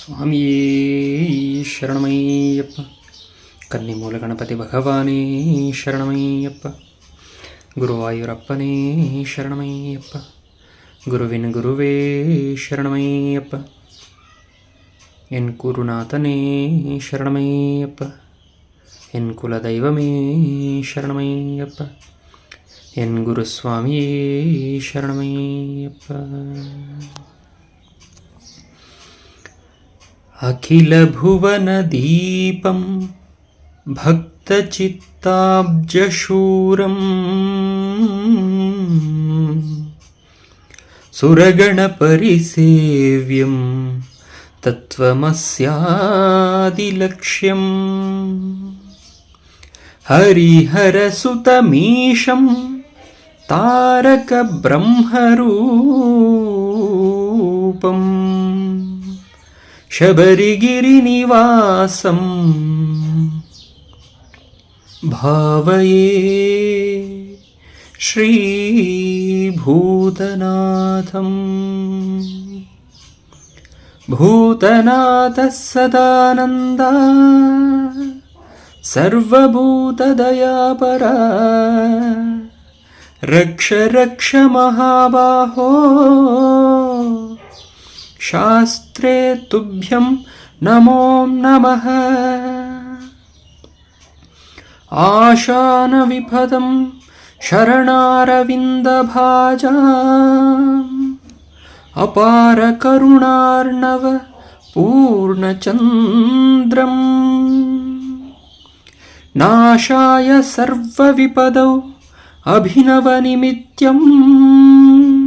ಸ್ವಾಮಿಯೇ ಶರಣಮಯ್ಯಪ್ಪ ಕನ್ನಿಮೂಲ ಗಣಪತಿ ಭಗವಾನೇ ಶರಣಮಯ್ಯಪ್ಪ ಗುರುವಾಯೂರಪ್ಪನೇ ಶರಣಮಯ್ಯಪ್ಪ ಗುರುವಿನ ಗುರುವೇ ಶರಣಮಯ್ಯಪ್ಪ ಎನ್ ಕುರುನಾಥನೇ ಶರಣಮಯ್ಯಪ್ಪ ಎನ್ ಕುಲದೈವಮೇ ಶರಣಮಯ್ಯಪ್ಪ ಎನ್ ಗುರುಸ್ವಾಮಿಯೇ ಶರಣಮಯ್ಯಪ್ಪ अखिलभुवनदीपं भक्तचित्ताब्जशूरम् सुरगणपरिसेव्यं तत्त्वमस्यादिलक्ष्यम् हरिहरसुतमीशं तारकब्रह्मरूपम् शबरिगिरिनिवासं भावये श्रीभूतनाथम्। भूतनाथः सदानन्दा सर्वभूतदयापरा। रक्ष रक्ष महाबाहो शास्त्रे तुभ्यं नमो नमः। आशानविपदं शरणारविन्दभाजाम्। अपारकरुणार्णव पूर्णचन्द्रम्। नाशाय सर्वविपदौ अभिनवनिमित्यम्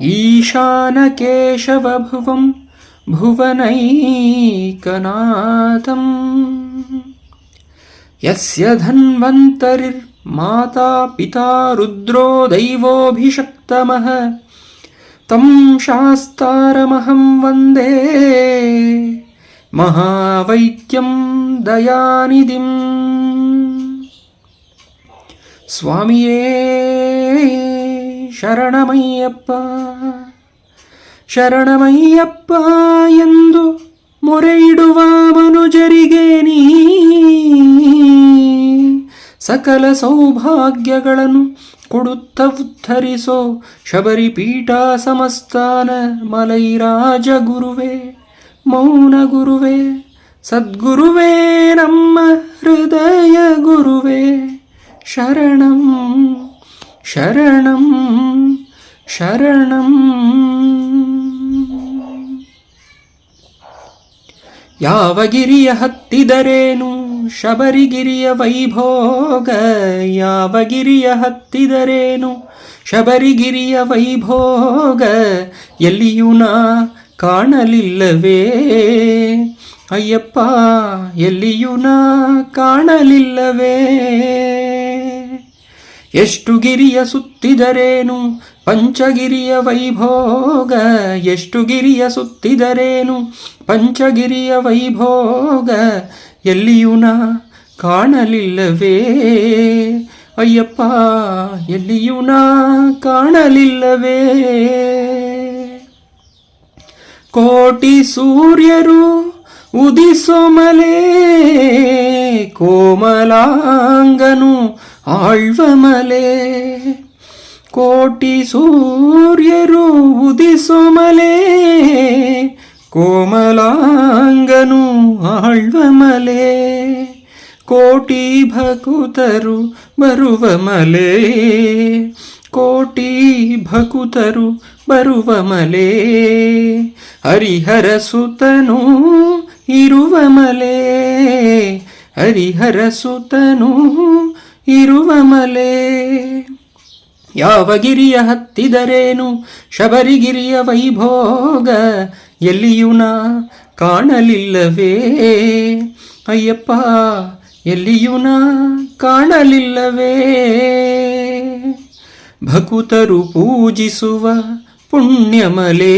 ఈశానకేశవభువం భువనైకనాథం యస్య ధన్వంతరిర్మాతా పితా రుద్రో దైవోభిషక్తమః తం శాస్తారమహం వందే మహావైద్యం దయానిధిం స్వామియే ಶರಣಮಯ್ಯಪ್ಪ ಶರಣಮಯ್ಯಪ್ಪ ಎಂದು ಮೊರೆಯಿಡುವ ಮನುಜರಿಗೆ ನೀ ಸಕಲ ಸೌಭಾಗ್ಯಗಳನ್ನು ಕೊಡುತ್ತ ಉದ್ಧರಿಸೋ ಶಬರಿಪೀಠ ಸಮಸ್ತಾನ ಮಲೈರಾಜ ಗುರುವೇ, ಮೌನ ಗುರುವೇ, ಸದ್ಗುರುವೇ, ನಮ್ಮ ಹೃದಯ ಗುರುವೇ, ಶರಣಂ ಶರಣಂ. ಶರಣಂ ಯಾವ ಗಿರಿಯ ಹತ್ತಿದರೇನು ಶಬರಿಗಿರಿಯ ವೈಭೋಗ ಯಾವ ಗಿರಿಯ ಹತ್ತಿದರೇನು ಶಬರಿಗಿರಿಯ ವೈಭೋಗ ಎಲ್ಲಿಯೂ ನಾ ಕಾಣಲಿಲ್ಲವೇ ಅಯ್ಯಪ್ಪ ಎಲ್ಲಿಯೂ ನಾ ಕಾಣಲಿಲ್ಲವೇ ಎಷ್ಟು ಗಿರಿಯ ಸುತ್ತಿದರೇನು ಪಂಚಗಿರಿಯ ವೈಭೋಗ ಎಷ್ಟು ಗಿರಿಯ ಸುತ್ತಿದರೇನು? ಪಂಚಗಿರಿಯ ವೈಭೋಗ ಎಲ್ಲಿಯೂ ನಾ ಕಾಣಲಿಲ್ಲವೇ. ಅಯ್ಯಪ್ಪ, ಎಲ್ಲಿಯೂ ನಾ ಕಾಣಲಿಲ್ಲವೇ. ಕೋಟಿ ಸೂರ್ಯರು ಉದಿಸೋ ಮಲೆ, ಕೋಮಲಾಂಗನು ಆಳ್ವ ಮಲೆ. ಕೋಟಿ ಸೂರ್ಯರು ಉದಿಸೋ ಮಲೆ ಕೋಮಲಾಂಗನು ಆಳ್ವ ಮಲೆ ಕೋಟಿ ಭಕುತರು ಬರುವ ಮಲೆ ಕೋಟಿ ಭಕುತರು ಬರುವ ಮಲೆ ಹರಿಹರ ಸುತನು ಇರುವ ಮಲೆ ಹರಿಹರ ಸುತನು ಇರುವ ಮಲೆ ಯಾವ ಗಿರಿಯ ಹತ್ತಿದರೇನು? ಶಬರಿಗಿರಿಯ ವೈಭೋಗ ಎಲ್ಲಿಯೂ ನಾ ಕಾಣಲಿಲ್ಲವೇ? ಅಯ್ಯಪ್ಪ, ಎಲ್ಲಿಯೂ ನಾ ಕಾಣಲಿಲ್ಲವೇ? ಭಕುತರು ಪೂಜಿಸುವ ಪುಣ್ಯಮಲೆ,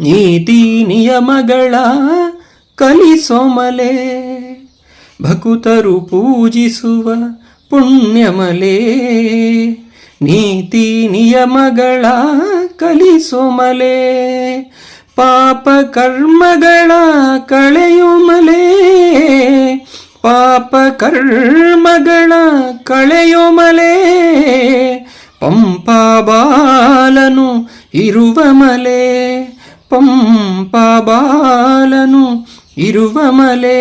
ನೀತಿ ನಿಯಮಗಳ ಕಲಿಸೋಮಲೆ. ಭಕುತರು ಪೂಜಿಸುವ ಪುಣ್ಯಮಲೆ, ನೀತಿ ನಿಯಮಗಳ ಕಲಿಸೋಮಲೆ, ಪಾಪ ಕರ್ಮಗಳ ಕಳೆಯುಮಲೇ, ಪಾಪ ಕರ್ಮಗಳ ಕಳೆಯುಮಲೇ ಪಂಪಬಾಲನು ಇರುವ ಮಲೆ ಪಂಪಬಾಲನು ಇರುವ ಮಲೆ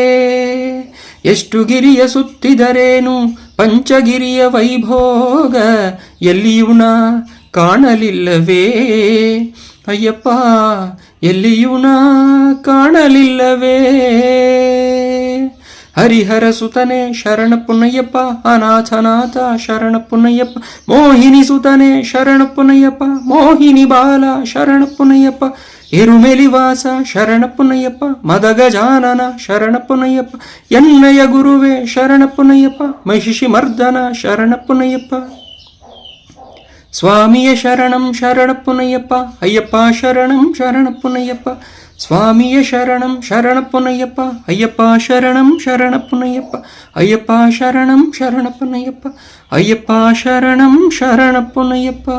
ಎಷ್ಟು ಗಿರಿಯ ಸುತ್ತಿದರೇನು ಪಂಚಗಿರಿಯ ವೈಭೋಗ ಎಲ್ಲಿಯುಣ ಕಾಣಲಿಲ್ಲವೇ ಅಯ್ಯಪ್ಪ ಎಲ್ಲಿಯುಣ ಕಾಣಲಿಲ್ಲವೇ ಹರಿಹರ ಸುತನೆ ಶರಣ ಪುನಯ್ಯಪ್ಪ ಅನಾಥನಾಥ ಶರಣ ಪುನಯ್ಯಪ್ಪ, ಮೋಹಿನಿ ಸುತನೆ ಶರಣ ಪುನಯ್ಯಪ್ಪ, ಮೋಹಿನಿ ಬಾಲ ಶರಣ ಪುನಯ್ಯಪ್ಪ ಇರುಮೆಲಿವಾಸ ಶರಣ ಪುನಯ್ಯಪ್ಪ ಮದಗಜಾನನ ಶರಣ ಪುನಯ್ಯಪ್ಪ ಎನ್ನಯ ಗುರುವೆ ಶರಣ ಪುನಯ್ಯಪ್ಪ, ಮಹಿಷಿ ಮರ್ದನ ಶರಣ ಪುನಯ್ಯಪ್ಪ. ಸ್ವಾಮಿಯ ಶರಣಂ ಶರಣ ಪುನಯ್ಯಪ್ಪ, ಅಯ್ಯಪ್ಪ ಶರಣಂ ಶರಣ ಪುನಯ್ಯಪ್ಪ. சுவாமிய சரணம் சரணப்புனையப்பா ஐயப்பா சரணம் சரணப்புனையப்பா ஐயப்பா சரணம் சரணப்புனையப்பா ஐயப்பா சரணம் சரணப்புனையப்பா